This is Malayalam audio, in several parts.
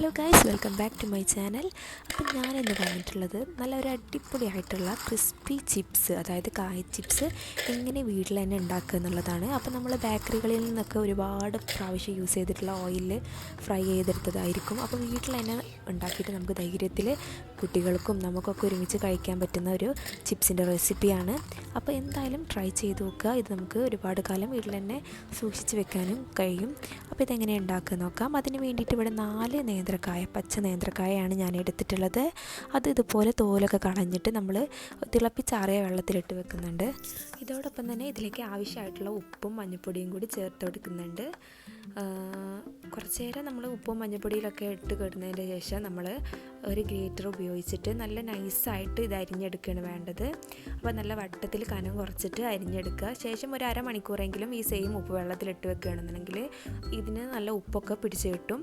Hello guys welcome back to my channel അപ്പം ഞാനിന്ന് പറഞ്ഞിട്ടുള്ളത് നല്ല ഒരു അടിപൊളിയായിട്ടുള്ള ക്രിസ്പി ചിപ്സ് അതായത് കായ ചിപ്സ് എങ്ങനെ വീട്ടിൽ തന്നെ ഉണ്ടാക്കുക എന്നുള്ളതാണ്. അപ്പം നമ്മൾ ബേക്കറികളിൽ നിന്നൊക്കെ ഒരുപാട് പ്രാവശ്യം യൂസ് ചെയ്തിട്ടുള്ള ഓയിലിൽ ഫ്രൈ ചെയ്തെടുത്തതായിരിക്കും. അപ്പോൾ വീട്ടിൽ തന്നെ ഉണ്ടാക്കിയിട്ട് നമുക്ക് ധൈര്യത്തിൽ കുട്ടികൾക്കും നമുക്കൊക്കെ ഒരുമിച്ച് കഴിക്കാൻ പറ്റുന്ന ഒരു ചിപ്സിന്റെ റെസിപ്പിയാണ്. അപ്പോൾ എന്തായാലും ട്രൈ ചെയ്ത് നോക്കുക. ഇത് നമുക്ക് ഒരുപാട് കാലം വീട്ടിൽ തന്നെ സൂക്ഷിച്ച് വെക്കാനും കഴിയും. അപ്പോൾ ഇതെങ്ങനെ ഉണ്ടാക്കുക നോക്കാം. അതിന് വേണ്ടിയിട്ട് ഇവിടെ നാല് നേന്ത്രക്കായ പച്ച നേന്ത്രക്കായയാണ് ഞാൻ എടുത്തിട്ടുള്ളത്. അത് ഇതുപോലെ തോലൊക്കെ കളഞ്ഞിട്ട് നമ്മൾ തിളപ്പിച്ചാറിയ വെള്ളത്തിലിട്ട് വെക്കുന്നുണ്ട്. ഇതോടൊപ്പം തന്നെ ഇതിലേക്ക് ആവശ്യമായിട്ടുള്ള ഉപ്പും മഞ്ഞൾപ്പൊടിയും കൂടി ചേർത്ത് കൊടുക്കുന്നുണ്ട്. കുറച്ച് നേരം നമ്മൾ ഉപ്പും മഞ്ഞൾപ്പൊടിയിലൊക്കെ ഇട്ട് കിടുന്നതിന് ശേഷം നമ്മൾ ഒരു ഗ്രേറ്റർ ഉപയോഗിച്ചിട്ട് നല്ല നൈസായിട്ട് ഇത് അരിഞ്ഞെടുക്കുകയാണ് വേണ്ടത്. അപ്പോൾ നല്ല വട്ടത്തിൽ കനം കുറച്ചിട്ട് അരിഞ്ഞെടുക്കുക. ശേഷം ഒരു അരമണിക്കൂറെങ്കിലും ഈ സെയിം ഉപ്പ് വെള്ളത്തിലിട്ട് വെക്കുകയാണെന്നുണ്ടെങ്കിൽ ഇതിന് നല്ല ഉപ്പൊക്കെ പിടിച്ച് കിട്ടും.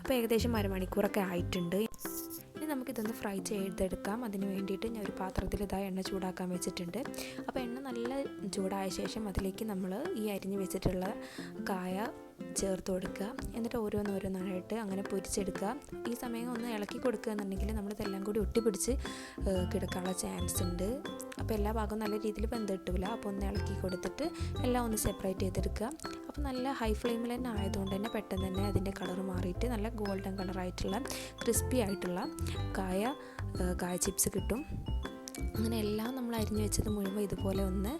അപ്പോൾ ഏകദേശം അരമണിക്കൂറൊക്കെ ആയിട്ടുണ്ട്. ഇനി നമുക്കിതൊന്ന് ഫ്രൈ ചെയ്തെടുക്കാം. അതിന് വേണ്ടിയിട്ട് ഞാൻ ഒരു പാത്രത്തിൽ ഇതാ എണ്ണ ചൂടാക്കാൻ വെച്ചിട്ടുണ്ട്. അപ്പോൾ എണ്ണ നല്ല ചൂടായ ശേഷം അതിലേക്ക് നമ്മൾ ഈ അരിഞ്ഞ് വെച്ചിട്ടുള്ള കായ ചേർത്ത് കൊടുക്കുക. എന്നിട്ട് ഓരോന്നോരോന്നായിട്ട് അങ്ങനെ പൊരിച്ചെടുക്കുക. ഈ സമയം ഒന്ന് ഇളക്കി കൊടുക്കുക എന്നുണ്ടെങ്കിൽ നമ്മളിതെല്ലാം കൂടി ഒട്ടിപ്പിടിച്ച് കിടക്കാനുള്ള ചാൻസ് ഉണ്ട്. അപ്പോൾ എല്ലാ ഭാഗവും നല്ല രീതിയിൽ ബന്ധം കിട്ടില്ല അപ്പോൾ ഒന്ന് ഇളക്കി കൊടുത്തിട്ട് എല്ലാം ഒന്ന് സെപ്പറേറ്റ് ചെയ്തെടുക്കുക. അപ്പോൾ നല്ല ഹൈ ഫ്ലെയിമിൽ തന്നെ ആയതുകൊണ്ട് തന്നെ പെട്ടെന്ന് തന്നെ അതിന്റെ കളർ മാറിയിട്ട് നല്ല ഗോൾഡൻ കളറായിട്ടുള്ള ക്രിസ്പി ആയിട്ടുള്ള കായ കായ ചിപ്സ് കിട്ടും. അങ്ങനെ എല്ലാം നമ്മൾ അരിഞ്ഞു വെച്ചത് മുഴുവൻ ഇതുപോലെ ഒന്ന്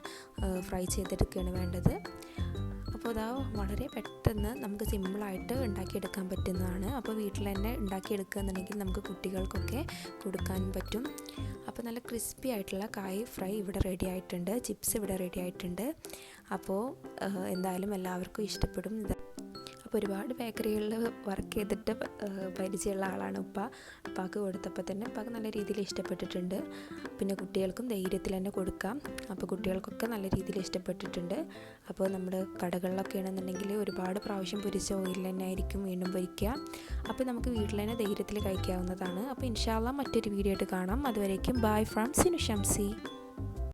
ഫ്രൈ ചെയ്തെടുക്കുകയാണ് വേണ്ടത്. അപ്പോൾ അതാ വളരെ പെട്ടെന്ന് നമുക്ക് സിമ്പിളായിട്ട് ഉണ്ടാക്കിയെടുക്കാൻ പറ്റുന്നതാണ്. അപ്പോൾ വീട്ടിൽ തന്നെ ഉണ്ടാക്കിയെടുക്കുക എന്നുണ്ടെങ്കിൽ നമുക്ക് കുട്ടികൾക്കൊക്കെ കൊടുക്കാൻ പറ്റും. അപ്പോൾ നല്ല ക്രിസ്പി ആയിട്ടുള്ള കായ് ഫ്രൈ ഇവിടെ റെഡി ആയിട്ടുണ്ട്. ചിപ്സ് ഇവിടെ റെഡി ആയിട്ടുണ്ട്. അപ്പോൾ എന്തായാലും എല്ലാവർക്കും ഇഷ്ടപ്പെടും. അപ്പോൾ ഒരുപാട് ബേക്കറികളിൽ വർക്ക് ചെയ്തിട്ട് പരിചയമുള്ള ആളാണ് ഉപ്പ. ഉപ്പാക്ക് കൊടുത്തപ്പോൾ തന്നെ ഉപ്പാക്ക് നല്ല രീതിയിൽ ഇഷ്ടപ്പെട്ടിട്ടുണ്ട്. പിന്നെ കുട്ടികൾക്കും ധൈര്യത്തിൽ തന്നെ കൊടുക്കാം. അപ്പോൾ കുട്ടികൾക്കൊക്കെ നല്ല രീതിയിൽ ഇഷ്ടപ്പെട്ടിട്ടുണ്ട്. അപ്പോൾ നമ്മുടെ കടകളിലൊക്കെ ആണെന്നുണ്ടെങ്കിൽ ഒരുപാട് പ്രാവശ്യം പൊരിച്ച ഓയിൽ തന്നെ ആയിരിക്കും വീണ്ടും പൊരിക്കുക. അപ്പോൾ നമുക്ക് വീട്ടിൽ തന്നെ ധൈര്യത്തിൽ കഴിക്കാവുന്നതാണ്. അപ്പോൾ ഇൻഷാല്ല മറ്റൊരു വീഡിയോ ആയിട്ട് കാണാം. അതുവരേക്കും ബൈ ഫ്രം സിനു ഷംസി.